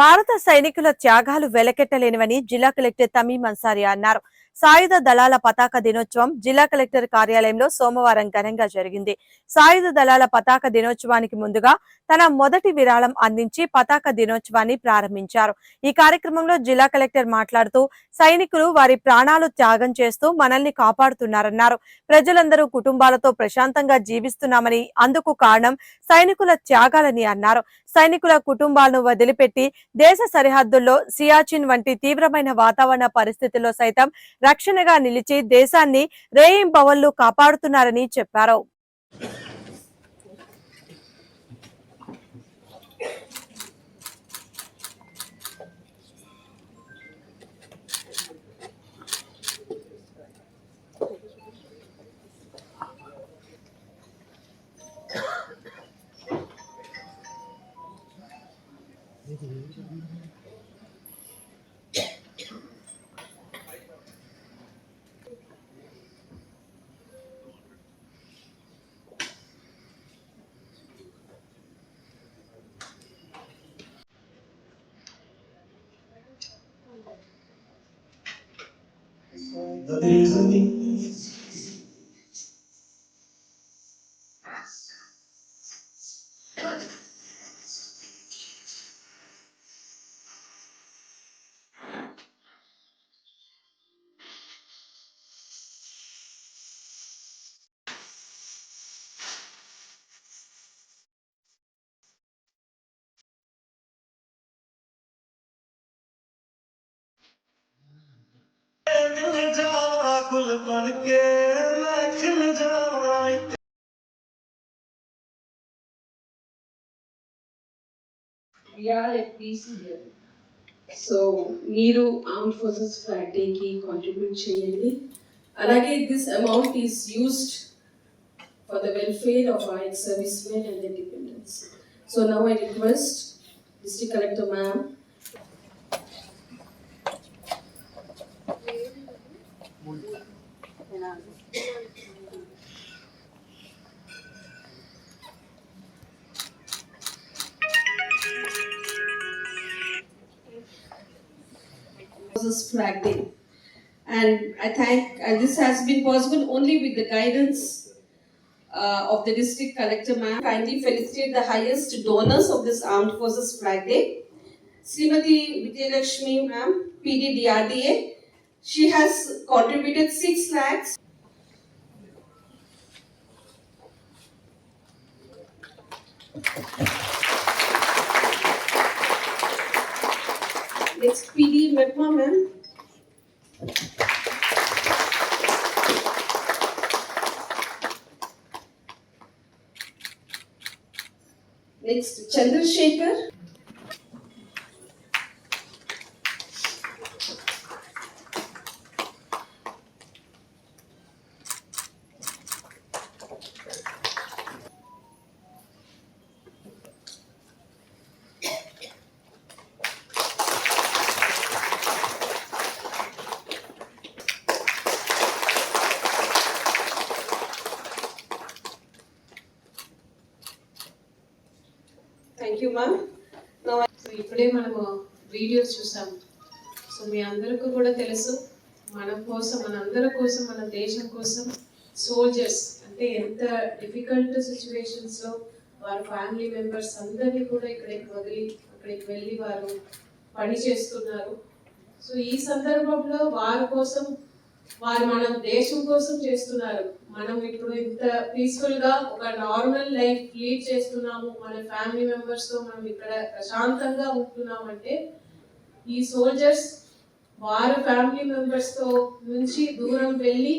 భారత సైనికుల త్యాగాలు వెలకెట్టలేనివని జిల్లా కలెక్టర్ తమీం అన్నారు. సాయుధ దళాల పతాక దినోత్సవం జిల్లా కలెక్టర్ కార్యాలయంలో సోమవారం ఘనంగా జరిగింది. సాయుధ దళాల పతాక దినోత్సవానికి ముందుగా తన మొదటి విరాళం అందించి పతాక దినోత్సవాన్ని ప్రారంభించారు. ఈ కార్యక్రమంలో జిల్లా కలెక్టర్ మాట్లాడుతూ సైనికులు వారి ప్రాణాలు త్యాగం చేస్తూ మనల్ని కాపాడుతున్నారన్నారు. ప్రజలందరూ కుటుంబాలతో ప్రశాంతంగా జీవిస్తున్నామని అందుకు కారణం సైనికుల త్యాగాలని అన్నారు. సైనికుల కుటుంబాలను వదిలిపెట్టి దేశ సరిహద్దుల్లో సియాచిన్ వంటి తీవ్రమైన వాతావరణ పరిస్థితుల్లో సైతం రక్షణగా నిలిచి దేశాన్ని రేయింబవళ్ళు కాపాడుతున్నారని చెప్పారు. The days a weakness We are at peace here. So మీరు ఆర్మ్ ఫోర్సెస్ ఫ్లాగ్ డేకి కాంట్రిబ్యూట్ చేయండి అలాగే this amount is used for the welfare of our service men and dependence so now I request district collector ma'am Flag Day. And I thank, and this has been possible only with the guidance uh, of the district collector ma'am. Kindly felicitate the highest donors of this Armed Forces Flag Day. Srimati Vidyalakshmi ma'am, PD DRDA. She has contributed 6 lakhs. Next PD MEPMA ma'am. Next, Chandrasekhar. You ma'am so ఇప్పుడే మనము videos చూసాం. So మీ అందరికీ కూడా తెలుసు మన కోసం మన అందరి కోసం మన దేశం కోసం సోల్జర్స్ అంటే ఎంత డిఫికల్ట్ సిచ్యువేషన్స్లో వారి ఫ్యామిలీ మెంబర్స్ అందరినీ కూడా ఇక్కడికి వదిలి అక్కడికి వెళ్ళి వారు పని చేస్తున్నారు. సో ఈ సందర్భంలో వారి కోసం వారు మన దేశం కోసం చేస్తున్నారు. మనం ఇప్పుడు ఇంత పీస్ఫుల్గా ఒక నార్మల్ లైఫ్ లీడ్ చేస్తున్నాము మన ఫ్యామిలీ మెంబర్స్తో మనం ఇక్కడ ప్రశాంతంగా ఉంటున్నాం అంటే ఈ సోల్జర్స్ వారు ఫ్యామిలీ మెంబర్స్తో నుంచి దూరం వెళ్ళి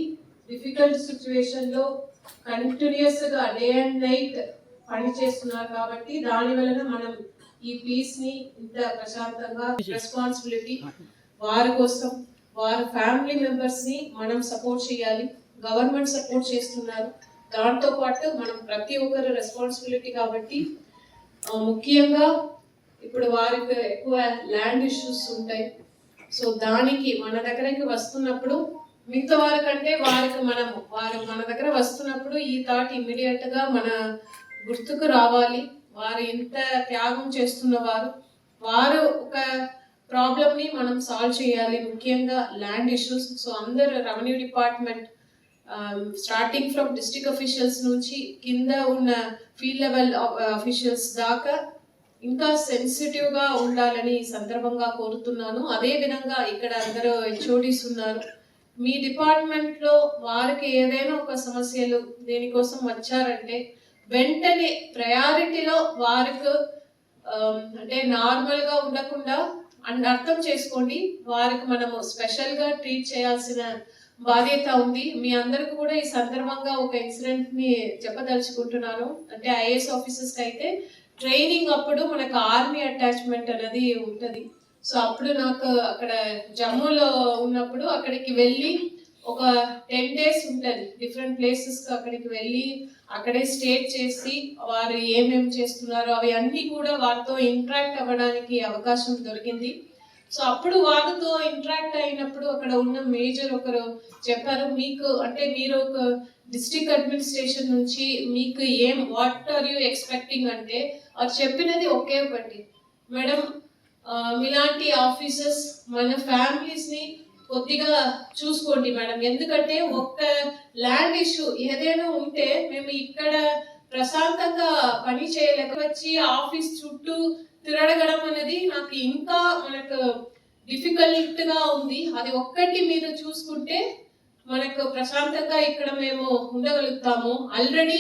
డిఫికల్ట్ సిచ్యువేషన్లో కంటిన్యూస్గా డే అండ్ నైట్ పని చేస్తున్నారు కాబట్టి దాని వలన మనం ఈ పీస్ని ఇంత ప్రశాంతంగా రెస్పాన్సిబిలిటీ వారి కోసం వారి ఫ్యామిలీ మెంబర్స్ని మనం సపోర్ట్ చేయాలి. గవర్నమెంట్ సపోర్ట్ చేస్తున్నారు. దాంతో పాటు మనం ప్రతి ఒక్కరి రెస్పాన్సిబిలిటీ కాబట్టి ముఖ్యంగా ఇప్పుడు వారికి ఎక్కువ ల్యాండ్ ఇష్యూస్ ఉంటాయి. సో దానికి మన దగ్గరికి వస్తున్నప్పుడు మిగతా వారికంటే వారికి మనం వారు మన దగ్గర వస్తున్నప్పుడు ఈ థాట్ ఇమ్మీడియట్గా మన గుర్తుకు రావాలి. వారు ఎంత త్యాగం చేస్తున్న వారు వారు ఒక ప్రాబ్లమ్ని మనం సాల్వ్ చేయాలి. ముఖ్యంగా ల్యాండ్ ఇష్యూస్ సో అందరు revenue department starting from district officials నుంచి కింద ఉన్న ఫీల్డ్ లెవెల్ అఫీషియల్స్ దాకా ఇంకా సెన్సిటివ్గా ఉండాలని ఈ సందర్భంగా కోరుతున్నాను. అదే విధంగా ఇక్కడ అందరూ హెచ్ఓడిస్ ఉన్నారు. మీ డిపార్ట్మెంట్లో వారికి ఏదైనా ఒక సమస్యలు దేనికోసం వచ్చారంటే వెంటనే ప్రయారిటీలో వారికి um, అంటే నార్మల్గా ఉండకుండా అండ్ అర్థం చేసుకోండి వారికి మనము స్పెషల్గా ట్రీట్ చేయాల్సిన బాధ్యత ఉంది. మీ అందరికి కూడా ఈ సందర్భంగా ఒక ఇన్సిడెంట్ని చెప్పదలుచుకుంటున్నాను. అంటే ఐఏఎస్ ఆఫీసర్స్కి అయితే ట్రైనింగ్ అప్పుడు మనకు ఆర్మీ అటాచ్మెంట్ అనేది ఉంటుంది. సో అప్పుడు నాకు అక్కడ జమ్మూలో ఉన్నప్పుడు అక్కడికి వెళ్ళి ఒక టెన్ డేస్ ఉంటుంది. డిఫరెంట్ ప్లేసెస్ అక్కడికి వెళ్ళి అక్కడే స్టేట్ చేసి వారు ఏమేమి చేస్తున్నారో అవి అన్నీ కూడా వారితో ఇంట్రాక్ట్ అవ్వడానికి అవకాశం దొరికింది. సో అప్పుడు వారితో ఇంటరాక్ట్ అయినప్పుడు అక్కడ ఉన్న మేజర్ ఒకరు చెప్పారు మీకు అంటే మీరు ఒక డిస్ట్రిక్ట్ అడ్మినిస్ట్రేషన్ నుంచి మీకు ఏం వాట్ ఆర్ యూ ఎక్స్పెక్టింగ్ అంటే వారు చెప్పినది ఒకే ఒకటి. మేడం మీలాంటి ఆఫీసర్స్ మన ఫ్యామిలీస్ని కొద్దిగా చూసుకోండి మేడం. ఎందుకంటే ఒక్క ల్యాండ్ ఇష్యూ ఏదైనా ఉంటే మేము ఇక్కడ ప్రశాంతంగా పని చేయలేక వచ్చి ఆఫీస్ చుట్టూ తిరగడం ఇంకా మనకు డిఫికల్ట్గా ఉంది. అది ఒక్కటి మీరు చూసుకుంటే మనకు ప్రశాంతంగా ఇక్కడ మేము ఉండగలుగుతాము. ఆల్రెడీ